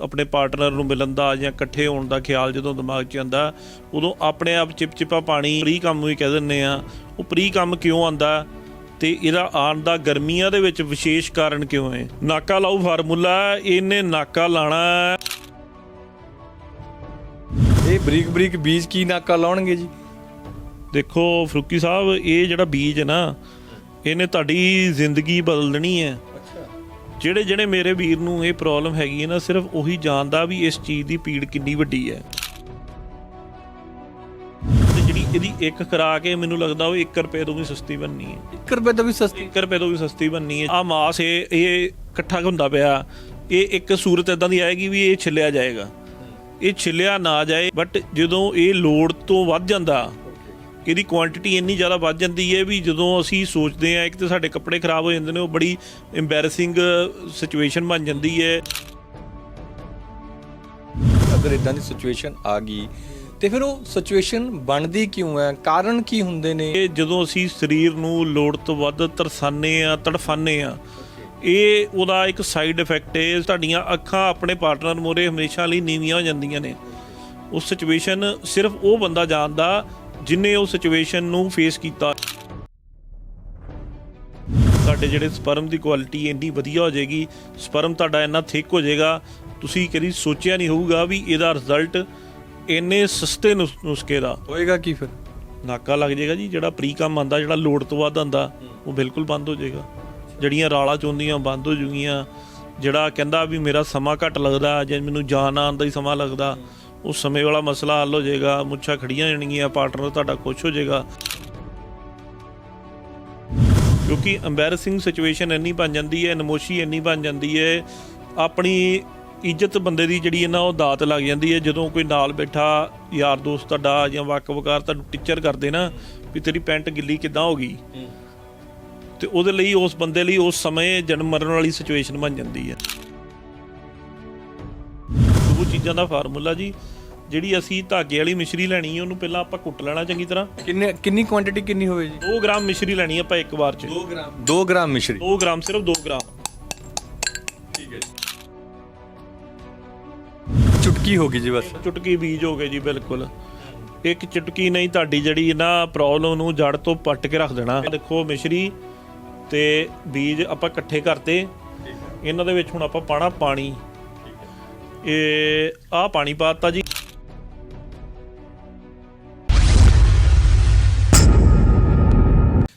ਆਪਣੇ ਪਾਰਟਨਰ ਨੂੰ ਮਿਲਣ ਦਾ ਜਾਂ ਇਕੱਠੇ ਹੋਣ ਦਾ ਖਿਆਲ ਜਦੋਂ ਦਿਮਾਗ 'ਚ ਆਉਂਦਾ ਉਦੋਂ ਆਪਣੇ ਆਪ ਚਿਪਚਿਪਾ ਪਾਣੀ ਪ੍ਰੀ ਕੰਮ ਵੀ ਕਹਿ ਦਿੰਦੇ ਆ ਉਹ ਪ੍ਰੀ ਕੰਮ ਕਿਉਂ ਆਂਦਾ ਤੇ ਇਹਦਾ ਆਉਣ ਦਾ ਗਰਮੀਆਂ ਦੇ ਵਿੱਚ ਵਿਸ਼ੇਸ਼ ਕਾਰਨ ਕਿਉਂ ਹੈ? ਨਾਕਾ ਲਾਊ ਫਾਰਮੂਲਾ ਇਹਨੇ ਨਾਕਾ ਲਾਣਾ। ਇਹ ਬਰੀਕ ਬਰੀਕ ਬੀਜ ਕੀ ਨਾਕਾ ਲਾਉਣਗੇ ਜੀ? ਦੇਖੋ ਫਰੂਕੀ ਸਾਹਿਬ ਇਹ ਜਿਹੜਾ ਬੀਜ ਹੈ ਨਾ ਇਹਨੇ ਤੁਹਾਡੀ ਜ਼ਿੰਦਗੀ ਬਦਲ ਦੇਣੀ ਹੈ। ਜਿਹੜੇ ਜਿਹੜੇ ਮੇਰੇ ਵੀਰ ਨੂੰ ਇਹ ਪ੍ਰੋਬਲਮ ਹੈਗੀ ਹੈ ਨਾ ਸਿਰਫ ਉਹੀ ਜਾਣਦਾ ਵੀ ਇਸ ਚੀਜ਼ ਦੀ ਪੀੜ ਕਿੰਨੀ ਵੱਡੀ ਹੈ। ਤੇ ਜਿਹੜੀ ਇਹਦੀ ਇੱਕ ਖਰਾਕ ਹੈ ਮੈਨੂੰ ਲੱਗਦਾ ਉਹ 1 ਰੁਪਏ ਤੋਂ ਵੀ ਸਸਤੀ ਬਣਨੀ ਹੈ। 1 ਰੁਪਏ ਤੋਂ ਵੀ ਸਸਤੀ 1 ਰੁਪਏ ਤੋਂ ਵੀ ਸਸਤੀ ਬਣਨੀ ਹੈ। ਆ ਮਾਸ ਇਹ ਇਹ ਇਕੱਠਾ ਹੁੰਦਾ ਪਿਆ। ਇਹ ਇੱਕ ਸੂਰਤ ਇਦਾਂ ਦੀ ਆਏਗੀ ਵੀ ਇਹ ਛਿੱਲਿਆ ਜਾਏਗਾ। ਇਹ ਛਿੱਲਿਆ ਨਾ ਜਾਏ ਬਟ ਜਦੋਂ ਇਹ ਲੋਡ ਤੋਂ ਵੱਧ ਜਾਂਦਾ ਇਹਦੀ ਕੁਆਂਟੀਟੀ ਇੰਨੀ ਜ਼ਿਆਦਾ ਵੱਧ ਜਾਂਦੀ ਹੈ ਵੀ ਜਦੋਂ ਅਸੀਂ ਸੋਚਦੇ ਆ ਇੱਕ ਤਾਂ ਸਾਡੇ ਕੱਪੜੇ ਖਰਾਬ ਹੋ ਜਾਂਦੇ ਨੇ ਉਹ ਬੜੀ ਐਮਬੈਰਸਿੰਗ ਸਿਚੁਏਸ਼ਨ ਬਣ ਜਾਂਦੀ ਹੈ। ਅਗਰ ਇਦਾਂ ਦੀ ਸਿਚੁਏਸ਼ਨ ਆ ਗਈ ਤੇ ਫਿਰ ਉਹ ਸਿਚੁਏਸ਼ਨ ਬਣਦੀ ਕਿਉਂ ਹੈ? ਕਾਰਨ ਕੀ ਹੁੰਦੇ ਨੇ? ਇਹ ਜਦੋਂ ਅਸੀਂ ਸਰੀਰ ਨੂੰ ਲੋੜ ਤੋਂ ਵੱਧ ਤਰਸਾਨੇ ਆ ਤੜਫਾਨੇ ਆ ਇਹ ਉਹਦਾ ਇੱਕ ਸਾਈਡ ਇਫੈਕਟ ਹੈ। ਤੁਹਾਡੀਆਂ ਅੱਖਾਂ ਆਪਣੇ ਪਾਰਟਨਰ ਮੋਰੇ ਹਮੇਸ਼ਾ ਲਈ ਨੀਵੀਆਂ ਹੋ ਜਾਂਦੀਆਂ ਨੇ। ਉਹ ਸਿਚੁਏਸ਼ਨ ਸਿਰਫ ਉਹ ਬੰਦਾ ਜਾਣਦਾ ਜਿਨੇ ਉਹ ਸਿਚੁਏਸ਼ਨ ਨੂੰ ਫੇਸ ਕੀਤਾ। ਤੁਹਾਡੇ ਜਿਹੜੇ ਸਪਰਮ ਦੀ ਕੁਆਲਿਟੀ ਇੰਨੀ ਵਧੀਆ ਹੋ ਜਾਏਗੀ ਸਪਰਮ ਤੁਹਾਡਾ ਇੰਨਾ ਥਿਕ ਹੋ ਜਾਏਗਾ ਤੁਸੀਂ ਕਦੀ ਸੋਚਿਆ ਨਹੀਂ ਹੋਊਗਾ ਵੀ ਇਹਦਾ ਰਿਜ਼ਲਟ ਇੰਨੇ ਸਸਤੇ ਨੁਸ- ਨੁਸਖੇ ਦਾ। ਹੋਏਗਾ ਕੀ ਫਿਰ? ਨਾਕਾ ਲੱਗ ਜਾਏਗਾ ਜੀ ਜਿਹੜਾ ਪ੍ਰੀ ਕੰਮ ਆਂਦਾ ਜਿਹੜਾ ਲੋਡ ਤੋਂ ਵੱਧ ਆਂਦਾ ਉਹ ਬਿਲਕੁਲ ਬੰਦ ਹੋ ਜਾਏਗਾ। ਜਿਹੜੀਆਂ ਰਾਲਾਂ ਚੋਂਦੀਆਂ ਬੰਦ ਹੋ ਜੂਗੀਆਂ ਜਿਹੜਾ ਕਹਿੰਦਾ ਵੀ ਮੇਰਾ ਸਮਾਂ ਘੱਟ ਲੱਗਦਾ ਜੇ ਮੈਨੂੰ ਜਾਨ ਆਉਣ ਦਾ ਹੀ ਸਮਾਂ ਲੱਗਦਾ ਉਹ ਸਮੇਂ ਵਾਲਾ ਮਸਲਾ ਹੱਲ ਹੋ ਜਾਏਗਾ ਮੁੱਛਾਂ ਖੜੀਆਂ ਜਾਣਗੀਆਂ ਪਾਰਟਨਰ ਤੁਹਾਡਾ ਖੁਸ਼ ਹੋ ਜਾਏਗਾ। ਕਿਉਂਕਿ ਐਮਬੈਰਸਿੰਗ ਸਿਚੁਏਸ਼ਨ ਇੰਨੀ ਬਣ ਜਾਂਦੀ ਹੈ ਨਮੋਸ਼ੀ ਇੰਨੀ ਬਣ ਜਾਂਦੀ ਹੈ ਆਪਣੀ ਇੱਜ਼ਤ ਬੰਦੇ ਦੀ ਜਿਹੜੀ ਹੈ ਨਾ ਉਹ ਦਾਤ ਲੱਗ ਜਾਂਦੀ ਹੈ। ਜਦੋਂ ਕੋਈ ਨਾਲ ਬੈਠਾ ਯਾਰ ਦੋਸਤ ਤੁਹਾਡਾ ਜਾਂ ਵਕਵਕਾਰ ਤੁਹਾਨੂੰ ਟੀਚਰ ਕਰਦੇ ਨਾ ਵੀ ਤੇਰੀ ਪੈਂਟ ਗਿੱਲੀ ਕਿੱਦਾਂ ਹੋ ਗਈ? ਤੇ ਉਹਦੇ ਲਈ ਉਸ ਬੰਦੇ ਲਈ ਉਸ ਸਮੇਂ ਜਨਮ ਮਰਨ ਵਾਲੀ ਸਿਚੁਏਸ਼ਨ ਬਣ ਜਾਂਦੀ ਹੈ। ਦੋ ਚੀਜ਼ਾਂ ਦਾ ਫਾਰਮੂਲਾ ਜੀ ਜਿਹੜੀ ਅਸੀਂ ਧਾਗੇ ਵਾਲੀ ਮਿਸ਼ਰੀ ਲੈਣੀ ਹੈ ਉਹਨੂੰ ਪਹਿਲਾਂ ਆਪਾਂ ਕੁੱਟ ਲੈਣਾ ਚੰਗੀ ਤਰ੍ਹਾਂ। ਕਿੰਨੇ ਕਿੰਨੀ ਕੁਆਂਟੀਟੀ ਕਿੰਨੀ ਹੋਵੇ ਜੀ? 2 ਗ੍ਰਾਮ ਮਿਸ਼ਰੀ ਲੈਣੀ ਹੈ ਆਪਾਂ ਇੱਕ ਵਾਰ ਚ। 2 ਗ੍ਰਾਮ। 2 ਗ੍ਰਾਮ ਮਿਸ਼ਰੀ। 2 ਗ੍ਰਾਮ ਸਿਰਫ 2 ਗ੍ਰਾਮ। ਠੀਕ ਹੈ ਜੀ। ਚੁਟਕੀ ਹੋ ਗਈ ਜੀ ਬਸ। ਚੁਟਕੀ ਬੀਜ ਹੋ ਗਏ ਜੀ ਬਿਲਕੁਲ। ਇੱਕ ਚੁਟਕੀ ਨਹੀਂ ਤੁਹਾਡੀ ਜਿਹੜੀ ਨਾ ਪ੍ਰੋਬਲਮ ਨੂੰ ਜੜ ਤੋਂ ਪੱਟ ਕੇ ਰੱਖ ਦੇਣਾ। ਦੇਖੋ ਮਿਸ਼ਰੀ ਤੇ ਬੀਜ ਆਪਾਂ ਇਕੱਠੇ ਕਰਤੇ। ਇਹਨਾਂ ਦੇ ਵਿੱਚ ਹੁਣ ਆਪਾਂ ਪਾਣਾ ਪਾਣੀ। ਇਹ ਆਹ ਪਾਣੀ ਪਾਤਾ ਜੀ।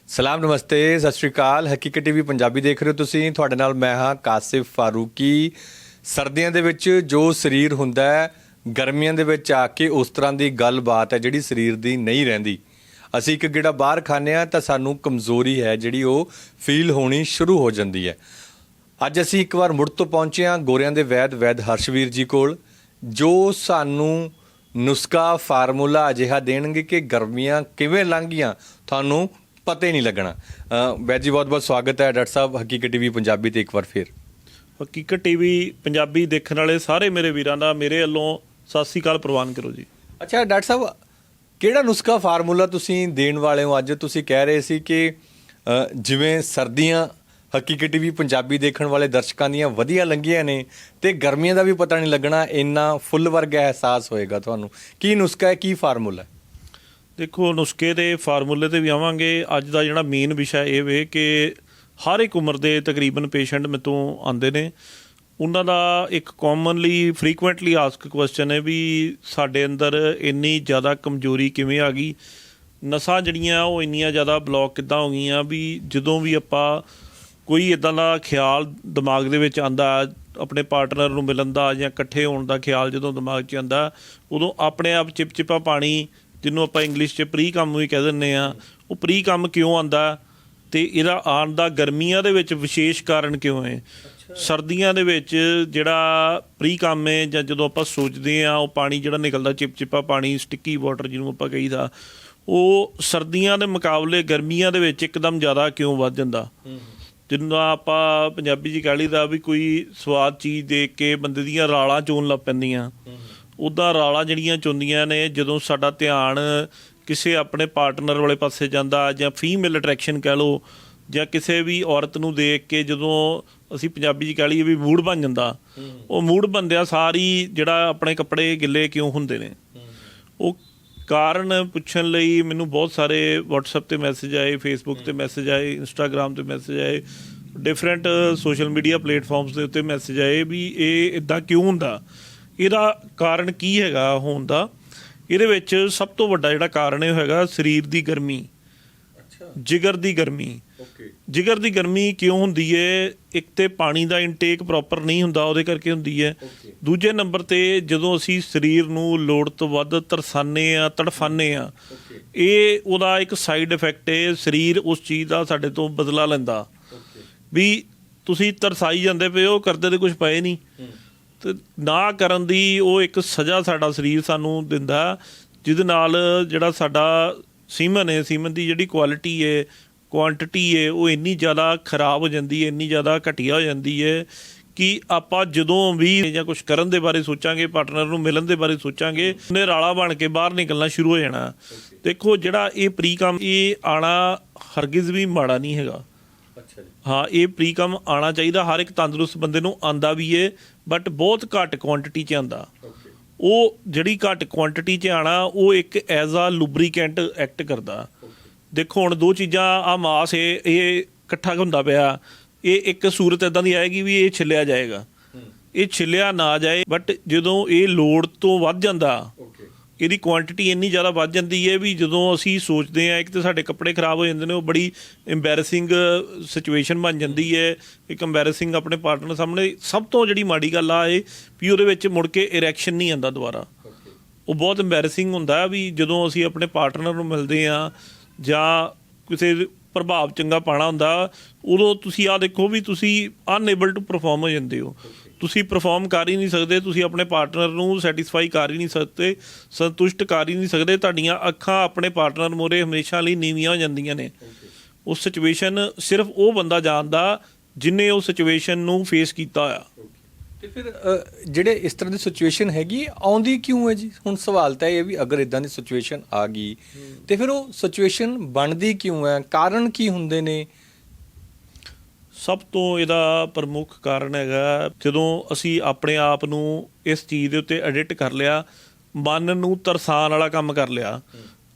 ਸਲਾਮ, ਨਮਸਤੇ, ਸਤਿ ਸ਼੍ਰੀ ਅਕਾਲ। ਹਕੀਕਤ ਟੀਵੀ ਪੰਜਾਬੀ ਦੇਖ ਰਹੇ ਹੋ ਤੁਸੀਂ। ਤੁਹਾਡੇ ਨਾਲ ਮੈਂ ਹਾਂ ਕਾਸਿਫ ਫਾਰੂਕੀ। ਸਰਦੀਆਂ ਦੇ ਵਿੱਚ ਜੋ ਸਰੀਰ ਹੁੰਦਾ ਹੈ, ਗਰਮੀਆਂ ਦੇ ਵਿੱਚ ਆ ਕੇ ਉਸ ਤਰ੍ਹਾਂ ਦੀ ਗੱਲਬਾਤ ਹੈ ਜਿਹੜੀ ਸਰੀਰ ਦੀ ਨਹੀਂ ਰਹਿੰਦੀ। ਅਸੀਂ ਇੱਕ ਗੇੜਾ ਬਾਹਰ ਖਾਂਦੇ ਆ ਤਾਂ ਸਾਨੂੰ ਕਮਜ਼ੋਰੀ ਹੈ ਜਿਹੜੀ ਉਹ ਫੀਲ ਹੋਣੀ ਸ਼ੁਰੂ ਹੋ ਜਾਂਦੀ ਹੈ। ਅੱਜ ਅਸੀਂ ਇੱਕ ਵਾਰ ਮੁੜ ਤੋਂ ਪਹੁੰਚੇ ਹਾਂ ਗੋਰਿਆਂ ਦੇ ਵੈਦ ਵੈਦ ਹਰਸ਼ਵੀਰ ਜੀ ਕੋਲ ਜੋ ਸਾਨੂੰ ਨੁਸਖਾ ਫਾਰਮੂਲਾ ਅਜਿਹਾ ਦੇਣਗੇ ਕਿ ਗਰਮੀਆਂ ਕਿਵੇਂ ਲੰਘੀਆਂ ਤੁਹਾਨੂੰ ਪਤਾ ਹੀ ਨਹੀਂ ਲੱਗਣਾ। ਵੈਦ ਜੀ ਬਹੁਤ ਬਹੁਤ ਸਵਾਗਤ ਹੈ। ਡਾਕਟਰ ਸਾਹਿਬ ਹਕੀਕਤ ਟੀਵੀ ਪੰਜਾਬੀ ਤੇ ਇੱਕ ਵਾਰ ਫਿਰ। ਹਕੀਕਤ ਟੀਵੀ ਪੰਜਾਬੀ ਦੇਖਣ ਵਾਲੇ ਸਾਰੇ ਮੇਰੇ ਵੀਰਾਂ ਦਾ ਮੇਰੇ ਵੱਲੋਂ ਸਤਿ ਸ੍ਰੀ ਅਕਾਲ ਪ੍ਰਵਾਨ ਕਰੋ ਜੀ। ਅੱਛਾ ਡਾਕਟਰ ਸਾਹਿਬ ਕਿਹੜਾ ਨੁਸਖਾ ਫਾਰਮੂਲਾ ਤੁਸੀਂ ਦੇਣ ਵਾਲੇ ਹੋ? ਅੱਜ ਤੁਸੀਂ ਕਹਿ ਰਹੇ ਸੀ ਕਿ ਜਿਵੇਂ ਸਰਦੀਆਂ ਹਕੀਕਤ ਟੀਵੀ ਪੰਜਾਬੀ ਦੇਖਣ ਵਾਲੇ ਦਰਸ਼ਕਾਂ ਦੀਆਂ ਵਧੀਆ ਲੰਘੀਆਂ ਨੇ ਤੇ ਗਰਮੀਆਂ ਦਾ ਵੀ ਪਤਾ ਨਹੀਂ ਲੱਗਣਾ, ਇੰਨਾ ਫੁੱਲ ਵਰਗਾ ਅਹਿਸਾਸ ਹੋਏਗਾ ਤੁਹਾਨੂੰ। ਕੀ ਨੁਸਖਾ ਹੈ, ਕੀ ਫਾਰਮੂਲਾ ਹੈ? ਦੇਖੋ, ਨੁਸਖੇ ਦੇ ਫਾਰਮੂਲੇ ਤੇ ਵੀ ਆਵਾਂਗੇ। ਅੱਜ ਦਾ ਜਿਹੜਾ ਮੇਨ ਵਿਸ਼ਾ ਇਹ ਵੇ ਕਿ ਹਰ ਇੱਕ ਉਮਰ ਦੇ ਤਕਰੀਬਨ ਪੇਸ਼ੈਂਟ ਮੇਤੋਂ ਆਉਂਦੇ ਨੇ। ਉਹਨਾਂ ਦਾ ਇੱਕ ਕਾਮਨਲੀ ਫ੍ਰੀਕੁਐਂਟਲੀ ਆਸਕ ਕੁਐਸਚਨ ਹੈ ਵੀ ਸਾਡੇ ਅੰਦਰ ਇੰਨੀ ਜ਼ਿਆਦਾ ਕਮਜ਼ੋਰੀ ਕਿਵੇਂ ਆ ਗਈ? ਨਸਾਂ ਜਿਹੜੀਆਂ, ਉਹ ਇੰਨੀਆਂ ਜ਼ਿਆਦਾ ਬਲੌਕ ਕਿੱਦਾਂ ਹੋ ਗਈਆਂ? ਵੀ ਜਦੋਂ ਵੀ ਆਪਾਂ ਕੋਈ ਇਦਾਂ ਦਾ ਖਿਆਲ ਦਿਮਾਗ ਦੇ ਵਿੱਚ ਆਂਦਾ ਆਪਣੇ ਪਾਰਟਨਰ ਨੂੰ ਮਿਲਣ ਦਾ ਜਾਂ ਇਕੱਠੇ ਹੋਣ ਦਾ ਖਿਆਲ ਜਦੋਂ ਦਿਮਾਗ 'ਚ ਆਂਦਾ ਉਦੋਂ ਆਪਣੇ ਆਪ ਚਿਪਚਿਪਾ ਪਾਣੀ ਜਿਹਨੂੰ ਆਪਾਂ ਇੰਗਲਿਸ਼ 'ਚ ਪ੍ਰੀ ਕੰਮ ਵੀ ਕਹਿ ਦਿੰਦੇ ਆ ਉਹ ਪ੍ਰੀ ਕੰਮ ਕਿਉਂ ਆਂਦਾ ਤੇ ਇਹਦਾ ਆਉਣ ਦਾ ਗਰਮੀਆਂ ਦੇ ਵਿੱਚ ਵਿਸ਼ੇਸ਼ ਕਾਰਨ ਕਿਉਂ ਹੈ? ਸਰਦੀਆਂ ਦੇ ਵਿੱਚ ਜਿਹੜਾ ਪ੍ਰੀ ਕੰਮ ਹੈ ਜਾਂ ਜਦੋਂ ਆਪਾਂ ਸੋਚਦੇ ਆ ਉਹ ਪਾਣੀ ਜਿਹੜਾ ਨਿਕਲਦਾ ਚਿਪਚਿਪਾ ਪਾਣੀ ਸਟਿੱਕੀ ਵਾਟਰ ਜਿਹਨੂੰ ਆਪਾਂ ਕਹੀਦਾ ਉਹ ਸਰਦੀਆਂ ਦੇ ਮੁਕਾਬਲੇ ਗਰਮੀਆਂ ਦੇ ਵਿੱਚ ਇੱਕਦਮ ਜ਼ਿਆਦਾ ਕਿਉਂ ਵੱਧ ਜਾਂਦਾ? ਜਿੰਨਾ ਆਪਾਂ ਪੰਜਾਬੀ ਜੀ ਕਹਿ ਲਈਦਾ ਵੀ ਕੋਈ ਸਵਾਦ ਚੀਜ਼ ਦੇਖ ਕੇ ਬੰਦੇ ਦੀਆਂ ਰਾਲਾਂ ਚੋਣ ਲੱਗ ਪੈਂਦੀਆਂ। ਉਦਾਂ ਰਾਲਾਂ ਜਿਹੜੀਆਂ ਚੁੰਦੀਆਂ ਨੇ ਜਦੋਂ ਸਾਡਾ ਧਿਆਨ ਕਿਸੇ ਆਪਣੇ ਪਾਰਟਨਰ ਵਾਲੇ ਪਾਸੇ ਜਾਂਦਾ ਜਾਂ ਫੀਮੇਲ ਅਟਰੈਕਸ਼ਨ ਕਹਿ ਲਓ ਜਾਂ ਕਿਸੇ ਵੀ ਔਰਤ ਨੂੰ ਦੇਖ ਕੇ ਜਦੋਂ ਅਸੀਂ ਪੰਜਾਬੀ ਚ ਕਹਿ ਲਈਏ ਵੀ ਮੂਡ ਬਣ ਜਾਂਦਾ ਉਹ ਮੂਡ ਬੰਦਿਆ ਸਾਰੀ ਜਿਹੜਾ ਆਪਣੇ ਕੱਪੜੇ ਗਿੱਲੇ ਕਿਉਂ ਹੁੰਦੇ ਨੇ ਉਹ ਕਾਰਨ ਪੁੱਛਣ ਲਈ ਮੈਨੂੰ ਬਹੁਤ ਸਾਰੇ WhatsApp ਤੇ ਮੈਸੇਜ ਆਏ Facebook ਤੇ ਮੈਸੇਜ ਆਏ Instagram ਤੇ ਮੈਸੇਜ ਆਏ ਡਿਫਰੈਂਟ ਸੋਸ਼ਲ ਮੀਡੀਆ ਪਲੇਟਫਾਰਮਸ ਦੇ ਉੱਤੇ ਮੈਸੇਜ ਆਏ ਵੀ ਇਹ ਇਦਾਂ ਕਿਉਂ ਹੁੰਦਾ? ਇਹਦਾ ਕਾਰਨ ਕੀ ਹੈਗਾ ਹੋਣ ਦਾ? ਇਹਦੇ ਵਿੱਚ ਸਭ ਤੋਂ ਵੱਡਾ ਜਿਹੜਾ ਕਾਰਨ ਇਹ ਹੈਗਾ ਸਰੀਰ ਦੀ ਗਰਮੀ ਅੱਛਾ। ਜਿਗਰ ਦੀ ਗਰਮੀ। ਜਿਗਰ ਦੀ ਗਰਮੀ ਕਿਉਂ ਹੁੰਦੀ ਏ? ਇੱਕ ਤੇ ਪਾਣੀ ਦਾ ਇਨਟੇਕ ਪ੍ਰੋਪਰ ਨਹੀਂ ਹੁੰਦਾ ਉਹਦੇ ਕਰਕੇ ਹੁੰਦੀ ਹੈ. ਦੂਜੇ ਨੰਬਰ ਤੇ ਜਦੋਂ ਅਸੀਂ ਸਰੀਰ ਨੂੰ ਲੋੜ ਤੋਂ ਵੱਧ ਤਰਸਾਨੇ ਆ ਤੜਫਾਨੇ ਆ ਇਹ ਉਹਦਾ ਇੱਕ ਸਾਈਡ ਇਫੈਕਟ ਏ ਸਰੀਰ ਉਸ ਚੀਜ਼ ਦਾ ਸਾਡੇ ਤੋਂ ਬਦਲਾ ਲੈਂਦਾ। ਵੀ ਤੁਸੀਂ ਤਰਸਾਈ ਜਾਂਦੇ ਪਏ ਹੋ ਕਰਦੇ ਤੇ ਕੁਝ ਪਏ ਨਹੀਂ। ਤੇ ਨਾ ਕਰਨ ਦੀ ਉਹ ਇੱਕ ਸਜ਼ਾ ਸਾਡਾ ਸਰੀਰ ਸਾਨੂੰ ਦਿੰਦਾ ਜਿਹਦੇ ਨਾਲ ਜਿਹੜਾ ਸਾਡਾ ਸੀਮਨ ਹੈ ਸੀਮਨ ਦੀ ਜਿਹੜੀ ਕੁਆਲਿਟੀ ਹੈ ਕੁਆਂਟੀਟੀ ਹੈ ਉਹ ਇੰਨੀ ਜ਼ਿਆਦਾ ਖਰਾਬ ਹੋ ਜਾਂਦੀ ਹੈ ਇੰਨੀ ਜ਼ਿਆਦਾ ਘਟੀਆ ਹੋ ਜਾਂਦੀ ਹੈ ਕਿ ਆਪਾਂ ਜਦੋਂ ਵੀ ਜਾਂ ਕੁਝ ਕਰਨ ਦੇ ਬਾਰੇ ਸੋਚਾਂਗੇ ਪਾਰਟਨਰ ਨੂੰ ਮਿਲਣ ਦੇ ਬਾਰੇ ਸੋਚਾਂਗੇ ਉਹਨੇ ਰਾਲਾ ਬਣ ਕੇ ਬਾਹਰ ਨਿਕਲਣਾ ਸ਼ੁਰੂ ਹੋ ਜਾਣਾ। ਦੇਖੋ ਜਿਹੜਾ ਇਹ ਪ੍ਰੀਕਮ ਇਹ ਆਣਾ ਹਰਗਿਜ਼ ਵੀ ਮਾੜਾ ਨਹੀਂ ਹੈਗਾ। ਅੱਛਾ ਜੀ। ਹਾਂ ਇਹ ਪ੍ਰੀਕਮ ਆਣਾ ਚਾਹੀਦਾ ਹਰ ਇੱਕ ਤੰਦਰੁਸਤ ਬੰਦੇ ਨੂੰ ਆਂਦਾ ਵੀ ਏ ਬਟ ਬਹੁਤ ਘੱਟ ਕੁਆਂਟੀਟੀ 'ਚ ਆਂਦਾ। ਉਹ ਜਿਹੜੀ ਘੱਟ ਕੁਆਂਟੀਟੀ 'ਚ ਆਣਾ ਉਹ ਇੱਕ ਐਜ਼ ਆ ਲੁਬਰੀਕੈਂਟ ਐਕਟ ਕਰਦਾ। ਦੇਖੋ ਹੁਣ ਦੋ ਚੀਜ਼ਾਂ ਆ ਮਾਸ ਇਹ ਇਹ ਇਕੱਠਾ ਹੁੰਦਾ ਪਿਆ। ਇਹ ਇੱਕ ਸੂਰਤ ਇਦਾਂ ਦੀ ਆਏਗੀ ਵੀ ਇਹ ਛਿੱਲਿਆ ਜਾਏਗਾ। ਇਹ ਛਿੱਲਿਆ ਨਾ ਜਾਏ ਬਟ ਜਦੋਂ ਇਹ ਲੋਡ ਤੋਂ ਵੱਧ ਜਾਂਦਾ ਇਹਦੀ ਕੁਆਂਟੀਟੀ ਇੰਨੀ ਜ਼ਿਆਦਾ ਵੱਧ ਜਾਂਦੀ ਹੈ ਵੀ ਜਦੋਂ ਅਸੀਂ ਸੋਚਦੇ ਆ ਇੱਕ ਤਾਂ ਸਾਡੇ ਕੱਪੜੇ ਖਰਾਬ ਹੋ ਜਾਂਦੇ ਨੇ ਉਹ ਬੜੀ ਐਮਬੈਰਸਿੰਗ ਸਿਚੁਏਸ਼ਨ ਬਣ ਜਾਂਦੀ ਹੈ। ਇੱਕ ਐਮਬੈਰਸਿੰਗ ਆਪਣੇ ਪਾਰਟਨਰ ਸਾਹਮਣੇ ਸਭ ਤੋਂ ਜਿਹੜੀ ਮਾੜੀ ਗੱਲ ਆ ਇਹ ਵੀ ਉਹਦੇ ਵਿੱਚ ਮੁੜ ਕੇ ਇਰੈਕਸ਼ਨ ਨਹੀਂ ਆਂਦਾ ਦੁਬਾਰਾ। ਉਹ ਬਹੁਤ ਐਮਬੈਰਸਿੰਗ ਹੁੰਦਾ ਵੀ ਜਦੋਂ ਅਸੀਂ ਆਪਣੇ ਪਾਰਟਨਰ ਨੂੰ ਮਿਲਦੇ ਆ ਜਾਂ ਕਿਸੇ ਪ੍ਰਭਾਵ ਚੰਗਾ ਪਾਣਾ ਹੁੰਦਾ, ਉਦੋਂ ਤੁਸੀਂ ਆ ਦੇਖੋ ਵੀ ਤੁਸੀਂ ਅਨਏਬਲ ਟੂ ਪਰਫਾਰਮ ਹੋ ਜਾਂਦੇ ਹੋ। ਤੁਸੀਂ ਪਰਫਾਰਮ ਕਰ ਹੀ ਨਹੀਂ ਸਕਦੇ, ਤੁਸੀਂ ਆਪਣੇ ਪਾਰਟਨਰ ਨੂੰ ਸੈਟੀਸਫਾਈ ਕਰ ਹੀ ਨਹੀਂ ਸਕਦੇ, ਸੰਤੁਸ਼ਟ ਕਰ ਹੀ ਨਹੀਂ ਸਕਦੇ, ਤੁਹਾਡੀਆਂ ਅੱਖਾਂ ਆਪਣੇ ਪਾਰਟਨਰ ਮੋਰੇ ਹਮੇਸ਼ਾ ਲਈ ਨੀਵੀਆਂ ਹੋ ਜਾਂਦੀਆਂ ਨੇ। ਉਸ ਸਿਚੁਏਸ਼ਨ ਸਿਰਫ ਉਹ ਬੰਦਾ ਜਾਣਦਾ ਜਿਨੇ ਉਹ ਸਿਚੁਏਸ਼ਨ ਨੂੰ ਫੇਸ ਕੀਤਾ ਹੋਇਆ। ਤੇ ਫਿਰ ਅ, ਜਿਹੜੇ ਇਸ ਤਰ੍ਹਾਂ ਦੀ ਸਿਚੁਏਸ਼ਨ ਹੈਗੀ ਆਉਂਦੀ ਕਿਉਂ ਹੈ ਜੀ? ਹੁਣ ਸਵਾਲ ਤਾਂ ਇਹ ਵੀ ਅਗਰ ਇਦਾਂ ਦੀ ਸਿਚੁਏਸ਼ਨ ਆ ਗਈ ਤੇ ਫਿਰ ਉਹ ਸਿਚੁਏਸ਼ਨ ਬਣਦੀ ਕਿਉਂ ਹੈ? ਕਾਰਨ ਕੀ ਹੁੰਦੇ ਨੇ? ਸਭ ਤੋਂ ਇਹਦਾ ਪ੍ਰਮੁੱਖ ਕਾਰਨ ਹੈਗਾ ਜਦੋਂ ਅਸੀਂ ਆਪਣੇ ਆਪ ਨੂੰ ਇਸ ਚੀਜ਼ ਦੇ ਉੱਤੇ ਐਡਿਟ ਕਰ ਲਿਆ ਮਨ ਨੂੰ ਤਰਸਾਨ ਵਾਲਾ ਕੰਮ ਕਰ ਲਿਆ।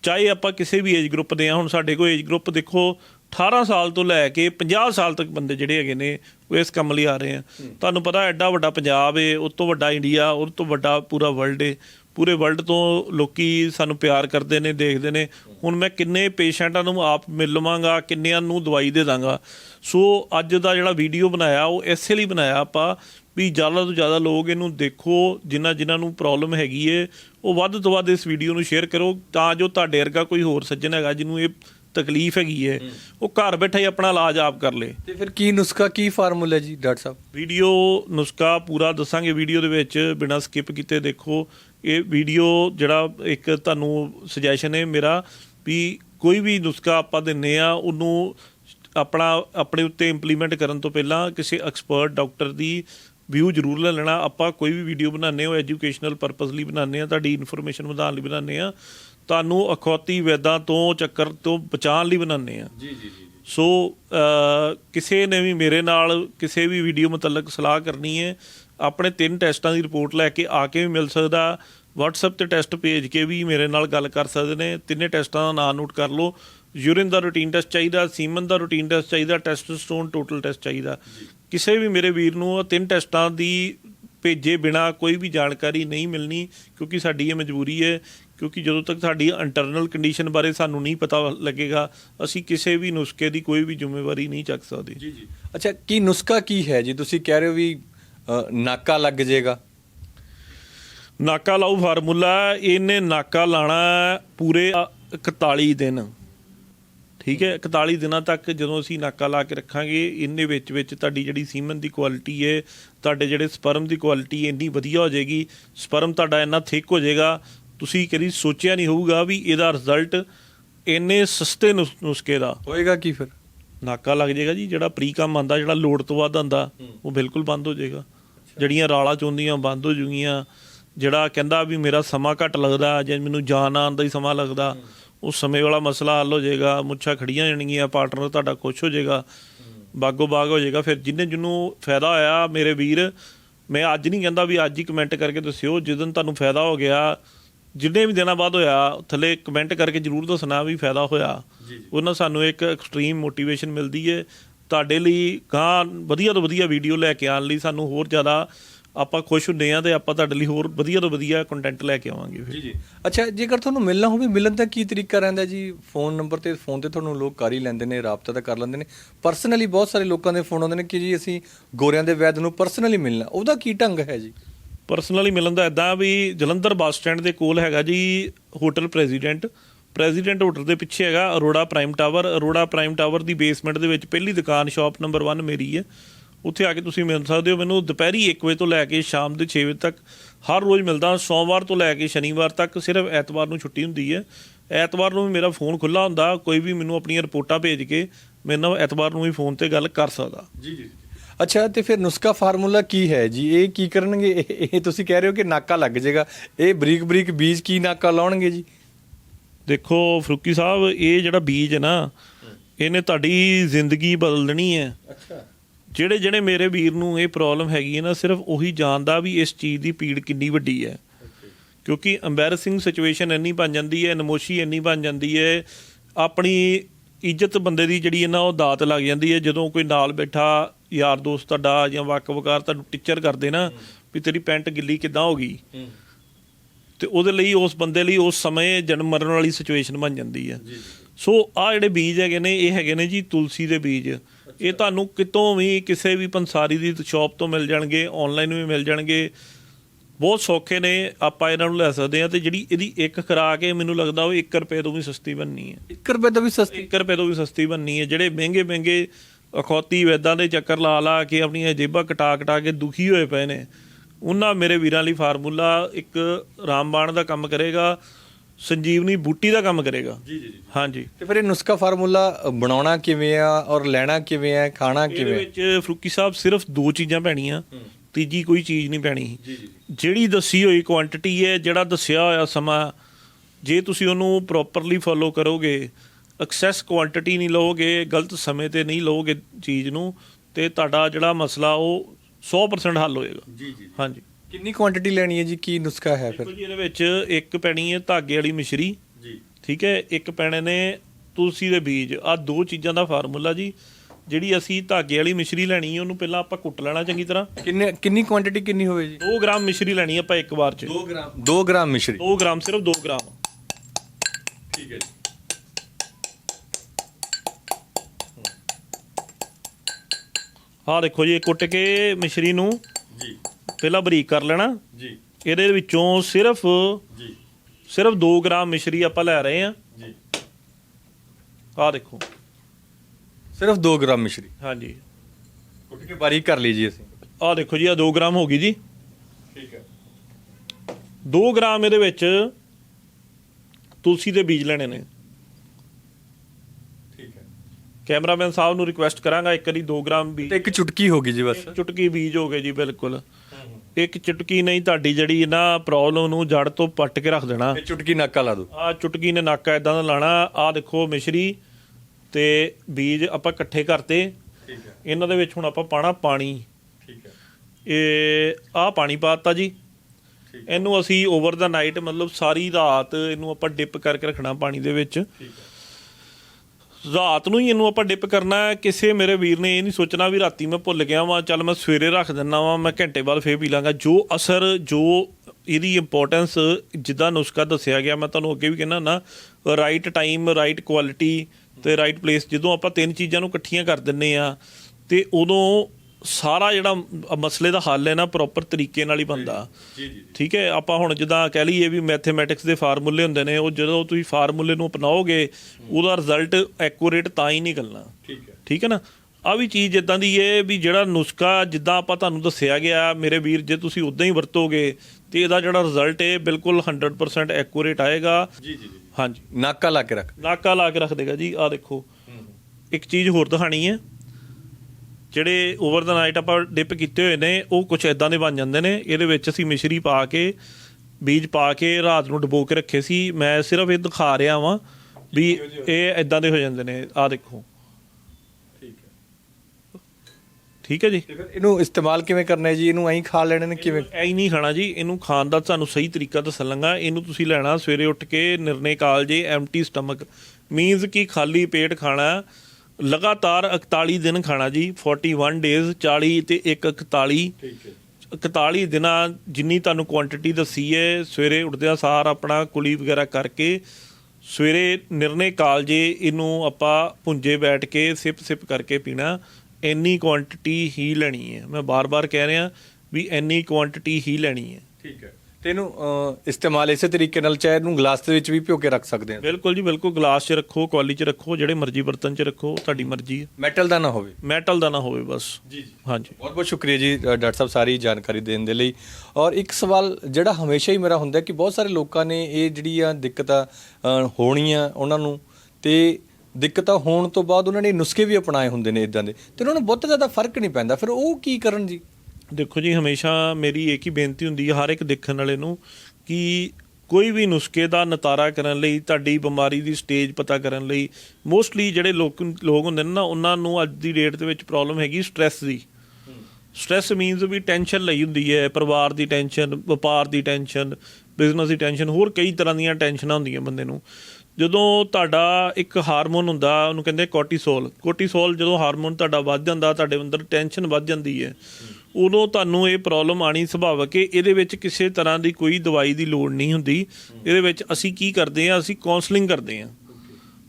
ਚਾਹੇ ਆਪਾਂ ਕਿਸੇ ਵੀ ਏਜ ਗਰੁੱਪ ਦੇ ਆ ਹੁਣ ਸਾਡੇ ਕੋਲ ਏਜ ਗਰੁੱਪ ਦੇਖੋ 18 ਸਾਲ ਤੋਂ ਲੈ ਕੇ 50 ਸਾਲ ਤੱਕ ਬੰਦੇ ਜਿਹੜੇ ਹੈਗੇ ਨੇ ਉਹ ਇਸ ਕੰਮ ਲਈ ਆ ਰਹੇ ਆ। ਤੁਹਾਨੂੰ ਪਤਾ ਐਡਾ ਵੱਡਾ ਪੰਜਾਬ ਏ ਉਸ ਤੋਂ ਵੱਡਾ ਇੰਡੀਆ ਉਸ ਤੋਂ ਵੱਡਾ ਪੂਰਾ ਵਰਲਡ ਏ। ਪੂਰੇ ਵਰਲਡ ਤੋਂ ਲੋਕੀ ਸਾਨੂੰ ਪਿਆਰ ਕਰਦੇ ਨੇ ਦੇਖਦੇ ਨੇ। ਹੁਣ ਮੈਂ ਕਿੰਨੇ ਪੇਸ਼ੈਂਟਾਂ ਨੂੰ ਆਪ ਮਿਲ ਲਵਾਂਗਾ ਕਿੰਨਿਆਂ ਨੂੰ ਦਵਾਈ ਦੇ ਦਾਂਗਾ। ਸੋ ਅੱਜ ਦਾ ਜਿਹੜਾ ਵੀਡੀਓ ਬਣਾਇਆ ਉਹ ਇਸੇ ਲਈ ਬਣਾਇਆ ਆਪਾਂ ਵੀ ਜ਼ਿਆਦਾ ਤੋਂ ਜ਼ਿਆਦਾ ਲੋਕ ਇਹਨੂੰ ਦੇਖੋ ਜਿਨ੍ਹਾਂ ਜਿਨ੍ਹਾਂ ਨੂੰ ਪ੍ਰੋਬਲਮ ਹੈਗੀ ਏ ਉਹ ਵੱਧ ਤੋਂ ਵੱਧ ਇਸ ਵੀਡੀਓ ਨੂੰ ਸ਼ੇਅਰ ਕਰੋ ਤਾਂ ਜੋ ਤੁਹਾਡੇ ਵਰਗਾ ਕੋਈ ਹੋਰ ਸੱਜਣ ਹੈਗਾ ਜਿਹਨੂੰ ਇਹ ਤਕਲੀਫ ਹੈਗੀ ਏ ਉਹ ਘਰ ਬੈਠਾ ਹੀ ਆਪਣਾ ਇਲਾਜ ਆਪ ਕਰ ਲੇ। ਤੇ ਫਿਰ ਕੀ ਨੁਸਖਾ ਕੀ ਫਾਰਮੂਲਾ ਜੀ ਡਾਕਟਰ ਸਾਹਿਬ? ਵੀਡੀਓ ਨੁਸਖਾ ਪੂਰਾ ਦੱਸਾਂਗੇ ਵੀਡੀਓ ਦੇ ਵਿੱਚ ਬਿਨਾਂ ਸਕਿਪ ਕੀਤੇ ਦੇਖੋ। ਇਹ ਵੀਡੀਓ ਜਿਹੜਾ ਇੱਕ ਤੁਹਾਨੂੰ ਸੁਜੈਸ਼ਨ ਹੈ ਮੇਰਾ ਵੀ ਕੋਈ ਵੀ ਨੁਸਖਾ ਆਪਾਂ ਦਿੰਨੇ ਆ ਉਹਨੂੰ ਆਪਣਾ ਆਪਣੇ ਉੱਤੇ ਇੰਪਲੀਮੈਂਟ ਕਰਨ ਤੋਂ ਪਹਿਲਾਂ ਕਿਸੇ ਐਕਸਪਰਟ ਡਾਕਟਰ ਦੀ ਵਿਊ ਜ਼ਰੂਰ ਲੈ ਲੈਣਾ। ਆਪਾਂ ਕੋਈ ਵੀ ਵੀਡੀਓ ਬਣਾਉਂਦੇ ਹੋ ਐਜੂਕੇਸ਼ਨਲ ਪਰਪਸ ਲਈ ਬਣਾਉਂਦੇ ਆ ਤੁਹਾਡੀ ਇਨਫੋਰਮੇਸ਼ਨ ਵਧਾਉਣ ਲਈ ਬਣਾਉਂਦੇ ਆ ਤੁਹਾਨੂੰ ਅਖੌਤੀ ਵੈਦਾਂ ਤੋਂ ਚੱਕਰ ਤੋਂ ਬਚਾਉਣ ਲਈ ਬਣਾਉਂਦੇ ਆ ਜੀ ਜੀ ਜੀ ਸੋ ਕਿਸੇ ਨੇ ਵੀ ਮੇਰੇ ਨਾਲ ਕਿਸੇ ਵੀ ਵੀਡੀਓ ਮੁਤਲਕ ਸਲਾਹ ਕਰਨੀ ਹੈ ਆਪਣੇ ਤਿੰਨ ਟੈਸਟਾਂ ਦੀ ਰਿਪੋਰਟ ਲੈ ਕੇ ਆ ਕੇ ਵੀ ਮਿਲ ਸਕਦਾ। WhatsApp ਤੇ ਟੈਸਟ ਭੇਜ ਕੇ ਵੀ ਮੇਰੇ ਨਾਲ ਗੱਲ ਕਰ ਸਕਦੇ ਨੇ। ਤਿੰਨੇ ਟੈਸਟਾਂ ਦਾ ਨਾਮ ਨੋਟ ਕਰ ਲਓ। ਯੂਰਿਨ ਦਾ ਰੂਟੀਨ ਟੈਸਟ ਚਾਹੀਦਾ ਸੀਮਨ ਦਾ ਰੂਟੀਨ ਟੈਸਟ ਚਾਹੀਦਾ ਟੈਸਟੋਸਟੋਨ ਟੋਟਲ ਟੈਸਟ ਚਾਹੀਦਾ। ਕਿਸੇ ਵੀ ਮੇਰੇ ਵੀਰ ਨੂੰ ਉਹ ਤਿੰਨ ਟੈਸਟਾਂ ਦੀ ਭੇਜੇ ਬਿਨਾ ਕੋਈ ਵੀ ਜਾਣਕਾਰੀ ਨਹੀਂ ਮਿਲਣੀ ਕਿਉਂਕਿ ਸਾਡੀ ਇਹ ਮਜਬੂਰੀ ਹੈ ਕਿਉਂਕਿ ਜਦੋਂ ਤੱਕ ਸਾਡੀ ਇੰਟਰਨਲ ਕੰਡੀਸ਼ਨ ਬਾਰੇ ਸਾਨੂੰ ਨਹੀਂ ਪਤਾ ਲੱਗੇਗਾ ਅਸੀਂ ਕਿਸੇ ਵੀ ਨੁਸਖੇ ਦੀ ਕੋਈ ਵੀ ਜ਼ਿੰਮੇਵਾਰੀ ਨਹੀਂ ਚੱਕ ਸਕਦੇ। ਜੀ ਜੀ। ਅੱਛਾ ਕੀ ਨੁਸਖਾ ਕੀ ਹੈ? ਜੀ ਤੁਸੀਂ ਕਹਿ ਰਹੇ ਹੋ ਵੀ ਨਾਕਾ ਲੱਗ ਜਾਏਗਾ ਨਾਕਾ ਲਾਊ ਫਾਰਮੂਲਾ ਇਹਨੇ ਨਾਕਾ ਲਾਣਾ ਪੂਰੇ 41 ਦਿਨ। ਠੀਕ ਹੈ 41 ਦਿਨਾਂ ਤੱਕ ਜਦੋਂ ਅਸੀਂ ਨਾਕਾ ਲਾ ਕੇ ਰੱਖਾਂਗੇ ਇਹਨੇ ਵਿੱਚ ਵਿੱਚ ਤੁਹਾਡੀ ਜਿਹੜੀ ਸੀਮਨ ਦੀ ਕੁਆਲਿਟੀ ਹੈ ਤੁਹਾਡੇ ਜਿਹੜੇ ਸਪਰਮ ਦੀ ਕੁਆਲਿਟੀ ਇੰਨੀ ਵਧੀਆ ਹੋ ਜਾਏਗੀ ਸਪਰਮ ਤੁਹਾਡਾ ਇੰਨਾ ਥਿਕ ਹੋ ਜਾਏਗਾ ਤੁਸੀਂ ਕਦੀ ਸੋਚਿਆ ਨਹੀਂ ਹੋਊਗਾ ਵੀ ਇਹਦਾ ਰਿਜ਼ਲਟ ਇੰਨੇ ਸਸਤੇ ਨੁਸ- ਨੁਸਖੇ ਦਾ। ਹੋਏਗਾ ਕੀ ਫਿਰ? ਨਾਕਾ ਲੱਗ ਜਾਏਗਾ ਜੀ ਜਿਹੜਾ ਪ੍ਰੀ ਕੰਮ ਆਂਦਾ ਜਿਹੜਾ ਲੋਡ ਤੋਂ ਵੱਧ ਆਂਦਾ ਉਹ ਬਿਲਕੁਲ ਬੰਦ ਹੋ ਜਾਏਗਾ। ਜਿਹੜੀਆਂ ਰਾਲਾ ਚੋਂਦੀਆਂ ਬੰਦ ਹੋ ਜੂਗੀਆਂ ਜਿਹੜਾ ਕਹਿੰਦਾ ਵੀ ਮੇਰਾ ਸਮਾਂ ਘੱਟ ਲੱਗਦਾ ਜਾਂ ਮੈਨੂੰ ਜਾਨ ਆਉਣ ਦਾ ਹੀ ਸਮਾਂ ਲੱਗਦਾ ਉਹ ਸਮੇਂ ਵਾਲਾ ਮਸਲਾ ਹੱਲ ਹੋ ਜਾਏਗਾ ਮੁੱਛਾਂ ਖੜੀਆਂ ਜਾਣਗੀਆਂ ਪਾਰਟਨਰ ਤੁਹਾਡਾ ਖੁਸ਼ ਹੋ ਜਾਏਗਾ ਬਾਗੋ ਬਾਗ ਹੋ ਜਾਏਗਾ। ਫਿਰ ਜਿੰਨੇ ਜਿਹਨੂੰ ਫਾਇਦਾ ਹੋਇਆ ਮੇਰੇ ਵੀਰ ਮੈਂ ਅੱਜ ਨਹੀਂ ਕਹਿੰਦਾ ਵੀ ਅੱਜ ਹੀ ਕਮੈਂਟ ਕਰਕੇ ਦੱਸਿਓ ਜਦੋਂ ਤੁਹਾਨੂੰ ਫਾਇਦਾ ਹੋ ਗਿਆ ਜਿੰਨੇ ਵੀ ਦਿਨਾਂ ਬਾਅਦ ਹੋਇਆ ਥੱਲੇ ਕਮੈਂਟ ਕਰਕੇ ਜਰੂਰ ਦੱਸਣਾ ਵੀ ਫਾਇਦਾ ਹੋਇਆ। ਉਹਨਾਂ ਸਾਨੂੰ ਇੱਕ ਐਕਸਟ੍ਰੀਮ ਮੋਟੀਵੇਸ਼ਨ ਮਿਲਦੀ ਹੈ ਤੁਹਾਡੇ ਲਈ ਗਾਂ ਵਧੀਆ ਤੋਂ ਵਧੀਆ ਵੀਡੀਓ ਲੈ ਕੇ ਆਉਣ ਲਈ ਸਾਨੂੰ ਹੋਰ ਜ਼ਿਆਦਾ ਆਪਾਂ ਖੁਸ਼ ਹੁੰਦੇ ਆ ਤੇ ਆਪਾਂ ਤੁਹਾਡੇ ਲਈ ਹੋਰ ਵਧੀਆ ਤੋਂ ਵਧੀਆ ਕੰਟੈਂਟ ਲੈ ਕੇ ਆਵਾਂਗੇ ਫਿਰ। ਜੀ ਜੀ। ਅੱਛਾ ਜੇਕਰ ਤੁਹਾਨੂੰ ਮਿਲਣਾ ਹੋਵੇ ਮਿਲਣ ਦਾ ਕੀ ਤਰੀਕਾ ਰਹਿੰਦਾ ਜੀ? ਫੋਨ ਨੰਬਰ ਤੇ ਫੋਨ ਤੇ ਤੁਹਾਨੂੰ ਲੋਕ ਕਰ ਹੀ ਲੈਂਦੇ ਨੇ ਰਾਬਤਾ ਤਾਂ ਕਰ ਲੈਂਦੇ ਨੇ। ਪਰਸਨਲੀ ਬਹੁਤ ਸਾਰੇ ਲੋਕਾਂ ਦੇ ਫੋਨ ਆਉਂਦੇ ਨੇ ਕਿ ਜੀ ਅਸੀਂ ਗੋਰਿਆਂ ਦੇ ਵੈਦ ਨੂੰ ਪਰਸਨਲੀ ਮਿਲਣਾ। ਉਹਦਾ ਕੀ ਢੰਗ ਹੈ ਜੀ? ਪਰਸਨਲੀ ਮਿਲਣ ਦਾ ਇਦਾਂ ਵੀ ਜਲੰਧਰ ਬੱਸ ਸਟੈਂਡ ਦੇ ਕੋਲ ਹੈਗਾ ਜੀ ਹੋਟਲ ਪ੍ਰੈਜ਼ੀਡੈਂਟ। ਪ੍ਰੈਜ਼ੀਡੈਂਟ ਹੋਟਲ ਦੇ ਪਿੱਛੇ ਹੈਗਾ Arora Prime Tower. Arora Prime Tower ਦੀ ਬੇਸਮੈਂਟ ਦੇ ਵਿੱਚ ਪਹਿਲੀ ਦੁਕਾਨ ਸ਼ਾਪ ਨੰਬਰ 1 ਮੇਰੀ ਹੈ। ਉੱਥੇ ਆ ਕੇ ਤੁਸੀਂ ਮਿਲ ਸਕਦੇ ਹੋ। ਮੈਨੂੰ ਦੁਪਹਿਰੀ 1 ਵਜੇ ਤੋਂ ਲੈ ਕੇ ਸ਼ਾਮ ਦੇ 6 ਵਜੇ ਤੱਕ ਹਰ ਰੋਜ਼ ਮਿਲਦਾ। ਸੋਮਵਾਰ ਤੋਂ ਲੈ ਕੇ ਸ਼ਨੀਵਾਰ ਤੱਕ ਸਿਰਫ ਐਤਵਾਰ ਨੂੰ ਛੁੱਟੀ ਹੁੰਦੀ ਹੈ। ਐਤਵਾਰ ਨੂੰ ਵੀ ਮੇਰਾ ਫੋਨ ਖੁੱਲਾ ਹੁੰਦਾ। ਕੋਈ ਵੀ ਮੈਨੂੰ ਆਪਣੀਆਂ ਰਿਪੋਰਟਾਂ ਭੇਜ ਕੇ ਮੇਰੇ ਨਾਲ ਐਤਵਾਰ ਨੂੰ ਵੀ ਫੋਨ ਤੇ ਗੱਲ ਕਰ ਸਕਦਾ। ਜੀ ਜੀ ਅੱਛਾ ਤੇ ਫਿਰ ਨੁਸਖਾ ਫਾਰਮੂਲਾ ਕੀ ਹੈ ਜੀ? ਇਹ ਕੀ ਕਰਨਗੇ? ਇਹ ਇਹ ਤੁਸੀਂ ਕਹਿ ਰਹੇ ਹੋ ਕਿ ਨਾਕਾ ਲੱਗ ਜਾਏਗਾ। ਇਹ ਬਰੀਕ ਬਰੀਕ ਬੀਜ ਕੀ ਨਾਕਾ ਲਾਉਣਗੇ ਜੀ? ਦੇਖੋ ਫਰੂਕੀ ਸਾਹਿਬ ਇਹ ਜਿਹੜਾ ਬੀਜ ਹੈ ਨਾ ਇਹਨੇ ਤੁਹਾਡੀ ਜ਼ਿੰਦਗੀ ਬਦਲ ਦੇਣੀ ਹੈ। ਅੱਛਾ। ਜਿਹੜੇ ਜਿਹੜੇ ਮੇਰੇ ਵੀਰ ਨੂੰ ਇਹ ਪ੍ਰੋਬਲਮ ਹੈਗੀ ਹੈ ਨਾ ਸਿਰਫ ਉਹੀ ਜਾਣਦਾ ਵੀ ਇਸ ਚੀਜ਼ ਦੀ ਪੀੜ ਕਿੰਨੀ ਵੱਡੀ ਹੈ। ਕਿਉਂਕਿ ਐਮਬੈਰਸਿੰਗ ਸਿਚੁਏਸ਼ਨ ਇੰਨੀ ਬਣ ਜਾਂਦੀ ਹੈ ਨਮੋਸ਼ੀ ਇੰਨੀ ਬਣ ਜਾਂਦੀ ਹੈ ਆਪਣੀ ਇੱਜ਼ਤ ਬੰਦੇ ਦੀ ਜਿਹੜੀ ਹੈ ਨਾ ਉਹ ਦਾਤ ਲੱਗ ਜਾਂਦੀ ਹੈ। ਜਦੋਂ ਕੋਈ ਨਾਲ ਬੈਠਾ ਯਾਰ ਦੋਸਤ ਤੁਹਾਡਾ ਜਾਂ ਵਕਵਕਾਰ ਤੁਹਾਨੂੰ ਟੀਚਰ ਕਰਦੇ ਨਾ ਵੀ ਤੇਰੀ ਪੈਂਟ ਗਿੱਲੀ ਕਿੱਦਾਂ ਹੋ ਗਈ? ਤੇ ਉਹਦੇ ਲਈ ਉਸ ਬੰਦੇ ਲਈ ਉਸ ਸਮੇਂ ਜਨਮ ਮਰਨ ਵਾਲੀ ਸਿਚੁਏਸ਼ਨ ਬਣ ਜਾਂਦੀ ਹੈ। ਸੋ ਆ ਜਿਹੜੇ ਬੀਜ ਹੈਗੇ ਨੇ ਇਹ ਹੈਗੇ ਨੇ ਜੀ ਤੁਲਸੀ ਦੇ ਬੀਜ। ਇਹ ਤੁਹਾਨੂੰ ਕਿਤੋਂ ਵੀ ਕਿਸੇ ਵੀ ਪੰਸਾਰੀ ਦੀ ਸ਼ਾਪ ਤੋਂ ਮਿਲ ਜਾਣਗੇ ਆਨਲਾਈਨ ਵੀ ਮਿਲ ਜਾਣਗੇ। ਬਹੁਤ ਸੌਖੇ ਨੇ ਆਪਾਂ ਇਹਨਾਂ ਨੂੰ ਲੈ ਸਕਦੇ ਆ ਤੇ ਜਿਹੜੀ ਇਹਦੀ ਇੱਕ ਖੁਰਾਕ ਹੈ ਮੈਨੂੰ ਲੱਗਦਾ ਉਹ 1 ਰੁਪਏ ਤੋਂ ਵੀ ਸਸਤੀ ਬਣਨੀ ਹੈ। 1 ਰੁਪਏ ਤੋਂ ਵੀ ਸਸਤੀ? 1 ਰੁਪਏ ਤੋਂ ਵੀ ਸਸਤੀ ਬਣਨੀ ਹੈ। ਜਿਹੜੇ ਮਹਿੰਗੇ ਮਹਿੰਗੇ ਅਖੌਤੀ ਵੈਦਾਂ ਦੇ ਚੱਕਰ ਲਾ ਲਾ ਕੇ ਆਪਣੀਆਂ ਜੇਬਾਂ ਕਟਾ ਕਟਾ ਕੇ ਦੁਖੀ ਹੋਏ ਪਏ ਨੇ ਉਹਨਾਂ ਮੇਰੇ ਵੀਰਾਂ ਲਈ ਫਾਰਮੂਲਾ ਇੱਕ ਰਾਮਬਾਣ ਦਾ ਕੰਮ ਕਰੇਗਾ। ਸੰਜੀਵਨੀ ਬੂਟੀ ਦਾ ਕੰਮ ਕਰੇਗਾ। ਜੀ ਜੀ ਜੀ। ਹਾਂਜੀ। ਤੇ ਫਿਰ ਇਹ ਨੁਸਖਾ ਫਾਰਮੂਲਾ ਬਣਾਉਣਾ ਕਿਵੇਂ ਆ ਔਰ ਲੈਣਾ ਕਿਵੇਂ ਆ ਖਾਣਾ ਇਹਦੇ ਕਿਵੇਂ ਵਿੱਚ ਫਰੂਕੀ ਸਾਹਿਬ ਸਿਰਫ ਦੋ ਚੀਜ਼ਾਂ ਪੈਣੀਆਂ ਤੀਜੀ ਕੋਈ ਚੀਜ਼ ਨਹੀਂ ਪੈਣੀ। ਜੀ ਜੀ ਜਿਹੜੀ ਦੱਸੀ ਹੋਈ ਕੁਆਂਟੀਟੀ ਹੈ ਜਿਹੜਾ ਦੱਸਿਆ ਹੋਇਆ ਸਮਾਂ ਜੇ ਤੁਸੀਂ ਉਹਨੂੰ ਪ੍ਰੋਪਰਲੀ ਫੋਲੋ ਕਰੋਗੇ ਐਕਸੈਸ ਕੁਆਂਟੀਟੀ ਨਹੀਂ ਲਓਗੇ ਗਲਤ ਸਮੇਂ ਤੇ ਨਹੀਂ ਲਓਗੇ ਚੀਜ਼ ਨੂੰ ਤੇ ਤੁਹਾਡਾ ਜਿਹੜਾ ਮਸਲਾ ਉਹ 100% ਹੱਲ ਹੋਏਗਾ। ਜੀ ਜੀ। ਹਾਂਜੀ। ਕਿੰਨੀ ਕੁਆਂਟੀਟੀ ਲੈਣੀ ਹੈ ਜੀ? ਕੀ ਨੁਸਖਾ ਹੈ ਦੇਖੋ ਫਿਰ? ਜੀ ਇਹਦੇ ਵਿੱਚ ਇੱਕ ਪੈਣੀ ਹੈ ਧਾਗੇ ਵਾਲੀ ਮਿਸ਼ਰੀ। ਜੀ। ਠੀਕ ਹੈ? ਇੱਕ ਪੈਣੇ ਨੇ ਤੁਲਸੀ ਦੇ ਬੀਜ। ਆ ਦੋ ਚੀਜ਼ਾਂ ਦਾ ਫਾਰਮੂਲਾ ਜੀ। ਜਿਹੜੀ ਅਸੀਂ ਧਾਗੇ ਵਾਲੀ ਮਿਸ਼ਰੀ ਲੈਣੀ ਹੈ ਉਹਨੂੰ ਪਹਿਲਾਂ ਆਪਾਂ ਕੁੱਟ ਲੈਣਾ ਚੰਗੀ ਤਰ੍ਹਾਂ। ਕਿੰਨੇ ਕਿੰਨੀ ਕੁਆਂਟੀਟੀ ਕਿੰਨੀ ਹੋਵੇ ਜੀ? 2 ਗ੍ਰਾਮ ਮਿਸ਼ਰੀ ਲੈਣੀ ਆਪਾਂ ਇੱਕ ਵਾਰ ਚ। 2 ਗ੍ਰਾਮ। 2 ਗ੍ਰਾਮ ਮਿਸ਼ਰੀ। 2 ਗ੍ਰਾਮ ਸਿਰਫ 2 ਗ੍ਰਾਮ। ਠੀਕ ਹੈ ਜੀ। ਆਹ ਦੇਖੋ ਜੀ ਇਹ ਕੁੱਟ ਕੇ ਮਿਸ਼ਰੀ ਨੂੰ ਜੀ। ਪਹਿਲਾਂ ਬਰੀਕ ਕਰ ਲੈਣਾ। ਜੀ। ਇਹਦੇ ਵਿੱਚੋਂ ਸਿਰਫ ਜੀ। ਸਿਰਫ 2 ਗ੍ਰਾਮ ਮਿਸ਼ਰੀ ਆਪਾਂ ਲੈ ਰਹੇ ਹਾਂ। ਜੀ। ਆਹ ਦੇਖੋ। ਸਿਰਫ 2 ਗ੍ਰਾਮ ਮਿਸ਼ਰੀ। ਹਾਂਜੀ। ਕੁੱਟ ਕੇ ਬਾਰੀਕ ਕਰ ਲਈ ਜੀ ਅਸੀਂ। ਆਹ ਦੇਖੋ ਜੀ ਆ 2 ਗ੍ਰਾਮ ਹੋ ਗਈ ਜੀ। ਠੀਕ ਹੈ। 2 ਗ੍ਰਾਮ ਇਹਦੇ ਵਿੱਚ ਤੁਲਸੀ ਦੇ ਬੀਜ ਲੈਣੇ ਨੇ। ਠੀਕ ਹੈ। ਕੈਮਰਾਮੈਨ ਸਾਹਿਬ ਨੂੰ ਰਿਕੁਐਸਟ ਕਰਾਂਗਾ ਇੱਕ ਵਾਰੀ 2 ਗ੍ਰਾਮ ਬੀਜ ਤੇ ਇੱਕ ਚੁਟਕੀ ਹੋ ਗਈ ਜੀ ਬਸ। ਚੁਟਕੀ ਬੀਜ ਹੋ ਗਏ ਜੀ ਬਿਲਕੁਲ। ਇੱਕ ਚੁਟਕੀ ਨਹੀਂ ਤੁਹਾਡੀ ਜਿਹੜੀ ਨਾ ਪ੍ਰੋਬਲਮ ਨੂੰ ਜੜ ਤੋਂ ਪੱਟ ਕੇ ਰੱਖ ਦੇਣਾ। ਇਹ ਚੁਟਕੀ ਨਾਕਾ ਲਾ ਦੋ। ਆ ਚੁਟਕੀ ਨੇ ਨਾਕਾ ਇਦਾਂ ਦਾ ਲਾਣਾ। ਆ ਦੇਖੋ ਮਿਸ਼ਰੀ ਤੇ ਬੀਜ ਆਪਾਂ ਇਕੱਠੇ ਕਰਤੇ। ਠੀਕ ਹੈ। ਇਹਨਾਂ ਦੇ ਵਿੱਚ ਹੁਣ ਆਪਾਂ ਪਾਣਾ ਪਾਣੀ। ਠੀਕ ਹੈ। ਇਹ ਆ ਪਾਣੀ ਪਾਤਾ ਜੀ। ਇਹਨੂੰ ਅਸੀਂ ਓਵਰ ਦਾ ਨਾਈਟ ਮਤਲਬ ਸਾਰੀ ਰਾਤ ਇਹਨੂੰ ਆਪਾਂ ਡਿਪ ਕਰਕੇ ਰੱਖਣਾ ਪਾਣੀ ਦੇ ਵਿੱਚ। ਠੀਕ ਹੈ। ਰਾਤ ਨੂੰ ਹੀ ਇਹਨੂੰ ਆਪਾਂ ਡਿਪ ਕਰਨਾ ਹੈ। ਕਿਸੇ ਮੇਰੇ ਵੀਰ ਨੇ ਇਹ ਨਹੀਂ ਸੋਚਣਾ ਵੀ ਰਾਤੀ ਮੈਂ ਭੁੱਲ ਗਿਆ ਵਾਂ, ਚੱਲ ਮੈਂ ਸਵੇਰੇ ਰੱਖ ਦਿੰਨਾ ਵਾਂ, ਮੈਂ ਘੰਟੇ ਬਾਅਦ ਫੇਰ ਪੀ ਲਾਂਗਾ। ਜੋ ਅਸਰ, ਜੋ ਇਹਦੀ ਇੰਪੋਰਟੈਂਸ ਜਿੱਦਾਂ ਨੁਸਖਾ ਦੱਸਿਆ ਗਿਆ, ਮੈਂ ਤੁਹਾਨੂੰ ਅੱਗੇ ਵੀ ਕਹਿੰਦਾ ਨਾ ਰਾਈਟ ਟਾਈਮ ਰਾਈਟ ਕੁਆਲਿਟੀ ਤੇ ਰਾਈਟ ਪਲੇਸ ਜਦੋਂ ਆਪਾਂ ਤਿੰਨ ਚੀਜ਼ਾਂ ਨੂੰ ਇਕੱਠੀਆਂ ਕਰ ਦਿੰਨੇ ਆ, ਤੇ ਉਦੋਂ ਸਾਰਾ ਜਿਹੜਾ ਮਸਲੇ ਦਾ ਹੱਲ ਹੈ ਨਾ ਪ੍ਰੋਪਰ ਤਰੀਕੇ ਨਾਲ ਹੀ ਬੰਦਾ ਜੀ ਜੀ ਠੀਕ ਹੈ ਆਪਾਂ ਹੁਣ ਜਿੱਦਾਂ ਕਹਿ ਲਈਏ ਵੀ ਮੈਥਮੈਟਿਕਸ ਦੇ ਫਾਰਮੂਲੇ ਹੁੰਦੇ ਨੇ ਉਹ ਜਦੋਂ ਤੁਸੀਂ ਫਾਰਮੂਲੇ ਨੂੰ ਅਪਣਾਓਗੇ ਉਹਦਾ ਰਿਜ਼ਲਟ ਐਕੂਰੇਟ ਤਾਂ ਹੀ ਨਿਕਲਣਾ। ਠੀਕ ਹੈ। ਠੀਕ ਹੈ ਨਾ? ਆ ਵੀ ਚੀਜ਼ ਇਦਾਂ ਦੀ ਹੈ ਵੀ ਜਿਹੜਾ ਨੁਸਖਾ ਜਿੱਦਾਂ ਆਪਾਂ ਤੁਹਾਨੂੰ ਦੱਸਿਆ ਗਿਆ ਮੇਰੇ ਵੀਰ ਜੇ ਤੁਸੀਂ ਉਦਾਂ ਹੀ ਵਰਤੋਗੇ ਤੇ ਇਹਦਾ ਜਿਹੜਾ ਰਿਜ਼ਲਟ ਹੈ ਬਿਲਕੁਲ 100% ਐਕੂਰੇਟ ਆਏਗਾ। ਜੀ ਜੀ ਜੀ। ਹਾਂਜੀ। ਨਾਕਾ ਲਾ ਕੇ ਰੱਖ। ਨਾਕਾ ਲਾ ਕੇ ਰੱਖ ਦੇਗਾ ਜੀ ਆ ਦੇਖੋ। ਇੱਕ ਚੀਜ਼ ਹੋਰ ਦਿਖਾਣੀ ਹੈ। ਜਿਹੜੇ ਓਵਰ ਦਾ ਨਾਈਟ ਆਪਾਂ ਡਿਪ ਕੀਤੇ ਹੋਏ ਨੇ ਉਹ ਕੁਝ ਇਦਾਂ ਦੇ ਬਣ ਜਾਂਦੇ ਨੇ। ਇਹਦੇ ਵਿੱਚ ਅਸੀਂ ਮਿਸ਼ਰੀ ਪਾ ਕੇ ਬੀਜ ਪਾ ਕੇ ਰਾਤ ਨੂੰ ਡੁਬੋ ਕੇ ਰੱਖੇ ਸੀ। ਮੈਂ ਸਿਰਫ ਇਹ ਦਿਖਾ ਰਿਹਾ ਵਾਂ ਵੀ ਇਹ ਇਦਾਂ ਦੇ ਹੋ ਜਾਂਦੇ ਨੇ। ਆ ਦੇਖੋ। ਠੀਕ ਹੈ। ਜੀ? ਇਹਨੂੰ ਇਸਤੇਮਾਲ ਕਿਵੇਂ ਕਰਨਾ ਹੈ ਜੀ? ਇਹਨੂੰ ਐਂ ਖਾ ਲੈਣੇ ਨੇ ਕਿਵੇਂ? ਐ ਨਹੀਂ ਖਾਣਾ ਜੀ। ਇਹਨੂੰ ਖਾਣ ਦਾ ਤੁਹਾਨੂੰ ਸਹੀ ਤਰੀਕਾ ਦੱਸਣ ਲੱਗਾ। ਇਹਨੂੰ ਤੁਸੀਂ ਲੈਣਾ ਸਵੇਰੇ ਉੱਠ ਕੇ ਨਿਰਣੇ ਕਾਲਜੇ ਐਮਟੀ ਸਟਮਕ ਮੀਨਸ ਕਿ ਖਾਲੀ ਪੇਟ ਖਾਣਾ। ਲਗਾਤਾਰ 41 ਦਿਨ ਖਾਣਾ ਜੀ 41 ਡੇਜ਼ 40 ਤੇ 1 41 ਠੀਕ ਹੈ। 41 ਦਿਨਾਂ ਜਿੰਨੀ ਤੁਹਾਨੂੰ ਕੁਆਂਟੀਟੀ ਦੱਸੀ ਹੈ ਸਵੇਰੇ ਉੱਠਦਿਆਂ ਸਾਰ ਆਪਣਾ ਕੁਲੀ ਵਗੈਰਾ ਕਰਕੇ ਸਵੇਰੇ ਨਿਰਣੇ ਕਾਲਜੇ ਇਹਨੂੰ ਆਪਾਂ ਪੁੰਜੇ ਬੈਠ ਕੇ ਸਿਪ ਸਿਪ ਕਰਕੇ ਪੀਣਾ ਇੰਨੀ ਕੁਆਂਟੀਟੀ ਹੀ ਲੈਣੀ ਹੈ। ਮੈਂ ਬਾਰ-ਬਾਰ ਕਹਿ ਰਿਹਾ ਵੀ ਇੰਨੀ ਕੁਆਂਟੀਟੀ ਹੀ ਲੈਣੀ ਹੈ। ਠੀਕ ਹੈ। ਤੇ ਇਹਨੂੰ ਅਹ, ਇਸਤੇਮਾਲ ਇਸੇ ਤਰੀਕੇ ਨਾਲ ਚਾਹੇ ਇਹਨੂੰ ਗਲਾਸ ਦੇ ਵਿੱਚ ਵੀ ਭਿਓ ਕੇ ਰੱਖ ਸਕਦੇ ਹਾਂ ਬਿਲਕੁਲ ਜੀ ਬਿਲਕੁਲ ਗਲਾਸ 'ਚ ਰੱਖੋ ਕੌਲੀ 'ਚ ਰੱਖੋ ਜਿਹੜੇ ਮਰਜ਼ੀ ਬਰਤਨ 'ਚ ਰੱਖੋ ਤੁਹਾਡੀ ਮਰਜ਼ੀ ਹੈ। ਮੈਟਲ ਦਾ ਨਾ ਹੋਵੇ। ਮੈਟਲ ਦਾ ਨਾ ਹੋਵੇ ਬਸ। ਜੀ ਜੀ। ਹਾਂਜੀ। ਬਹੁਤ ਬਹੁਤ ਸ਼ੁਕਰੀਆ ਜੀ ਅ, ਡਾਕਟਰ ਸਾਹਿਬ ਸਾਰੀ ਜਾਣਕਾਰੀ ਦੇਣ ਦੇ ਲਈ। ਔਰ ਇੱਕ ਸਵਾਲ ਜਿਹੜਾ ਹਮੇਸ਼ਾ ਹੀ ਮੇਰਾ ਹੁੰਦਾ ਕਿ ਬਹੁਤ ਸਾਰੇ ਲੋਕਾਂ ਨੇ ਇਹ ਜਿਹੜੀਆਂ ਦਿੱਕਤਾਂ ਅ, ਹੋਣੀਆਂ ਉਹਨਾਂ ਨੂੰ ਤੇ ਦਿੱਕਤਾਂ ਹੋਣ ਤੋਂ ਬਾਅਦ ਉਹਨਾਂ ਨੇ ਨੁਸਖੇ ਵੀ ਅਪਣਾਏ ਹੁੰਦੇ ਨੇ ਇਦਾਂ ਦੇ। ਤੇ ਉਹਨਾਂ ਨੂੰ ਬਹੁਤ ਜ਼ਿਆਦਾ ਫ਼ਰਕ ਨਹੀਂ ਪੈਂਦਾ। ਫਿਰ ਉਹ ਕੀ ਕਰਨ ਜੀ? ਦੇਖੋ ਜੀ, ਹਮੇਸ਼ਾ ਮੇਰੀ ਇੱਕ ਹੀ ਬੇਨਤੀ ਹੁੰਦੀ ਹੈ ਹਰ ਇੱਕ ਦੇਖਣ ਵਾਲੇ ਨੂੰ ਕਿ ਕੋਈ ਵੀ ਨੁਸਖੇ ਦਾ ਨਤਾਰਾ ਕਰਨ ਲਈ, ਤੁਹਾਡੀ ਬਿਮਾਰੀ ਦੀ ਸਟੇਜ ਪਤਾ ਕਰਨ ਲਈ ਮੋਸਟਲੀ ਜਿਹੜੇ ਲੋਕ ਲੋਕ ਹੁੰਦੇ ਨੇ ਨਾ, ਉਹਨਾਂ ਨੂੰ ਅੱਜ ਦੀ ਡੇਟ ਦੇ ਵਿੱਚ ਪ੍ਰੋਬਲਮ ਹੈਗੀ ਸਟ੍ਰੈਸ ਦੀ। ਸਟ੍ਰੈਸ ਮੀਨਸ ਵੀ ਟੈਨਸ਼ਨ ਲਈ ਹੁੰਦੀ ਹੈ, ਪਰਿਵਾਰ ਦੀ ਟੈਨਸ਼ਨ ਵਪਾਰ ਦੀ ਟੈਨਸ਼ਨ ਬਿਜ਼ਨਸ ਦੀ ਟੈਨਸ਼ਨ ਹੋਰ ਕਈ ਤਰ੍ਹਾਂ ਦੀਆਂ ਟੈਨਸ਼ਨਾਂ ਹੁੰਦੀਆਂ ਬੰਦੇ ਨੂੰ। ਜਦੋਂ ਤੁਹਾਡਾ ਇੱਕ ਹਾਰਮੋਨ ਹੁੰਦਾ, ਉਹਨੂੰ ਕਹਿੰਦੇ ਕੋਰਟੀਸੋਲ ਕੋਰਟੀਸੋਲ ਜਦੋਂ ਹਾਰਮੋਨ ਤੁਹਾਡਾ ਵੱਧ ਜਾਂਦਾ, ਤੁਹਾਡੇ ਅੰਦਰ ਟੈਨਸ਼ਨ ਵੱਧ ਜਾਂਦੀ ਹੈ। ਉਦੋਂ ਤੁਹਾਨੂੰ ਇਹ ਪ੍ਰੋਬਲਮ ਆਣੀ ਸੁਭਾਵਕ ਹੈ। ਇਹਦੇ ਵਿੱਚ ਕਿਸੇ ਤਰ੍ਹਾਂ ਦੀ ਕੋਈ ਦਵਾਈ ਦੀ ਲੋੜ ਨਹੀਂ ਹੁੰਦੀ। ਇਹਦੇ ਵਿੱਚ ਅਸੀਂ ਕੀ ਕਰਦੇ ਹਾਂ? ਅਸੀਂ ਕਾਉਂਸਲਿੰਗ ਕਰਦੇ ਹਾਂ।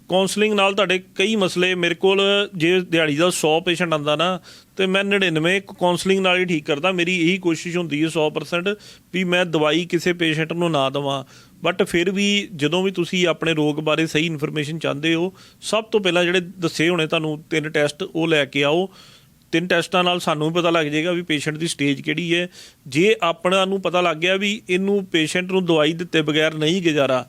ਕਾਉਂਸਲਿੰਗ ਨਾਲ ਤੁਹਾਡੇ ਕਈ ਮਸਲੇ, ਮੇਰੇ ਕੋਲ ਜੇ ਦਿਹਾੜੀ ਦਾ 100 ਪੇਸ਼ੈਂਟ ਆਂਦਾ ਨਾ, ਤੇ ਮੈਂ 99 ਕਾਉਂਸਲਿੰਗ ਨਾਲ ਹੀ ਠੀਕ ਕਰਦਾ। ਮੇਰੀ ਇਹੀ ਕੋਸ਼ਿਸ਼ ਹੁੰਦੀ ਹੈ 100% ਵੀ ਮੈਂ ਦਵਾਈ ਕਿਸੇ ਪੇਸ਼ੈਂਟ ਨੂੰ ਨਾ ਦਵਾਂ। ਬਟ ਫਿਰ ਵੀ ਜਦੋਂ ਵੀ ਤੁਸੀਂ ਆਪਣੇ ਰੋਗ ਬਾਰੇ ਸਹੀ ਇਨਫੋਰਮੇਸ਼ਨ ਚਾਹੁੰਦੇ ਹੋ, ਸਭ ਤੋਂ ਪਹਿਲਾਂ ਜਿਹੜੇ ਦੱਸੇ ਹੋਣੇ ਤੁਹਾਨੂੰ ਤਿੰਨ ਟੈਸਟ ਉਹ ਲੈ ਕੇ ਆਓ। ਤਿੰਨ ਟੈਸਟਾਂ ਨਾਲ ਸਾਨੂੰ ਵੀ ਪਤਾ ਲੱਗ ਜਾਏਗਾ ਵੀ ਪੇਸ਼ੈਂਟ ਦੀ ਸਟੇਜ ਕਿਹੜੀ ਹੈ। ਜੇ ਆਪਣਾ ਨੂੰ ਪਤਾ ਲੱਗ ਗਿਆ ਵੀ ਇਹਨੂੰ ਪੇਸ਼ੈਂਟ ਨੂੰ ਦਵਾਈ ਦਿੱਤੇ ਬਗੈਰ ਨਹੀਂ ਗੁਜ਼ਾਰਾ,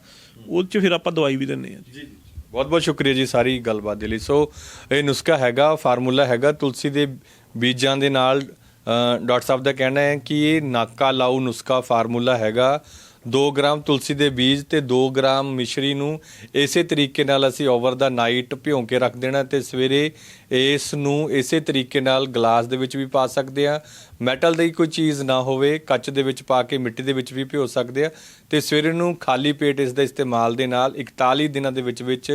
ਉਹ 'ਚ ਫਿਰ ਆਪਾਂ ਦਵਾਈ ਵੀ ਦਿੰਦੇ ਹਾਂ। ਜੀ ਬਹੁਤ ਬਹੁਤ ਸ਼ੁਕਰੀਆ ਜੀ ਸਾਰੀ ਗੱਲਬਾਤ ਦੇ ਲਈ। ਸੋ ਇਹ ਨੁਸਖਾ ਹੈਗਾ, ਫਾਰਮੂਲਾ ਹੈਗਾ, ਤੁਲਸੀ ਦੇ ਬੀਜਾਂ ਦੇ ਨਾਲ ਡਾਕਟਰ ਸਾਹਿਬ ਦਾ ਕਹਿਣਾ ਹੈ ਕਿ ਇਹ ਨਾਕਾ ਲਾਊ ਨੁਸਖਾ ਫਾਰਮੂਲਾ ਹੈਗਾ। 2 ਗ੍ਰਾਮ ਤੁਲਸੀ ਦੇ ਬੀਜ ਤੇ 2 ਗ੍ਰਾਮ ਮਿਸ਼ਰੀ ਨੂੰ ਇਸੇ ਤਰੀਕੇ ਨਾਲ ਅਸੀਂ ਓਵਰ ਦਾ ਨਾਈਟ ਭਿਉਂ ਕੇ ਰੱਖ ਦੇਣਾ ਤੇ ਸਵੇਰੇ ਇਸ ਨੂੰ ਇਸੇ ਤਰੀਕੇ ਨਾਲ ਗਲਾਸ ਦੇ ਵਿੱਚ ਵੀ ਪਾ ਸਕਦੇ ਆ ਮੈਟਲ ਦੀ ਕੋਈ ਚੀਜ਼ ਨਾ ਹੋਵੇ, ਕੱਚ ਦੇ ਵਿੱਚ ਪਾ ਕੇ ਮਿੱਟੀ ਦੇ ਵਿੱਚ ਵੀ ਭਿਓ ਸਕਦੇ ਆ ਤੇ ਸਵੇਰੇ ਨੂੰ ਖਾਲੀ ਪੇਟ ਇਸ ਦਾ ਇਸਤੇਮਾਲ ਦੇ ਨਾਲ 41 ਦਿਨਾਂ ਦੇ ਵਿੱਚ ਵਿੱਚ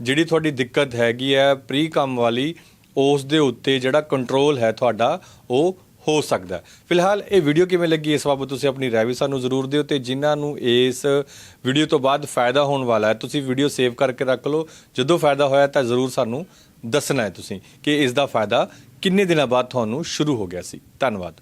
ਜਿਹੜੀ ਤੁਹਾਡੀ ਦਿੱਕਤ ਹੈਗੀ ਹੈ ਪ੍ਰੀ ਕੰਮ ਵਾਲੀ, ਉਸ ਦੇ ਉੱਤੇ ਜਿਹੜਾ ਕੰਟਰੋਲ ਹੈ ਤੁਹਾਡਾ, ਉਹ ਹੋ ਸਕਦਾ ਫਿਲਹਾਲ ਇਹ ਵੀਡੀਓ ਕਿਵੇਂ ਲੱਗੀ, ਇਸ ਬਾਬਤ ਤੁਸੀਂ ਆਪਣੀ ਰਾਏ ਵੀ ਸਾਨੂੰ ਜ਼ਰੂਰ ਦਿਓ ਤੇ ਜਿਨ੍ਹਾਂ ਨੂੰ ਇਸ ਵੀਡੀਓ ਤੋਂ ਬਾਅਦ ਫਾਇਦਾ ਹੋਣ ਵਾਲਾ ਹੈ, ਤੁਸੀਂ ਵੀਡੀਓ ਸੇਵ ਕਰਕੇ ਰੱਖ ਲਓ। ਜਦੋਂ ਫਾਇਦਾ ਹੋਇਆ ਤਾਂ ਜ਼ਰੂਰ ਸਾਨੂੰ ਦੱਸਣਾ ਹੈ ਤੁਸੀਂ ਕਿ ਇਸ ਦਾ ਫਾਇਦਾ ਕਿੰਨੇ ਦਿਨਾਂ ਬਾਅਦ ਤੁਹਾਨੂੰ ਸ਼ੁਰੂ ਹੋ ਗਿਆ ਸੀ। ਧੰਨਵਾਦ।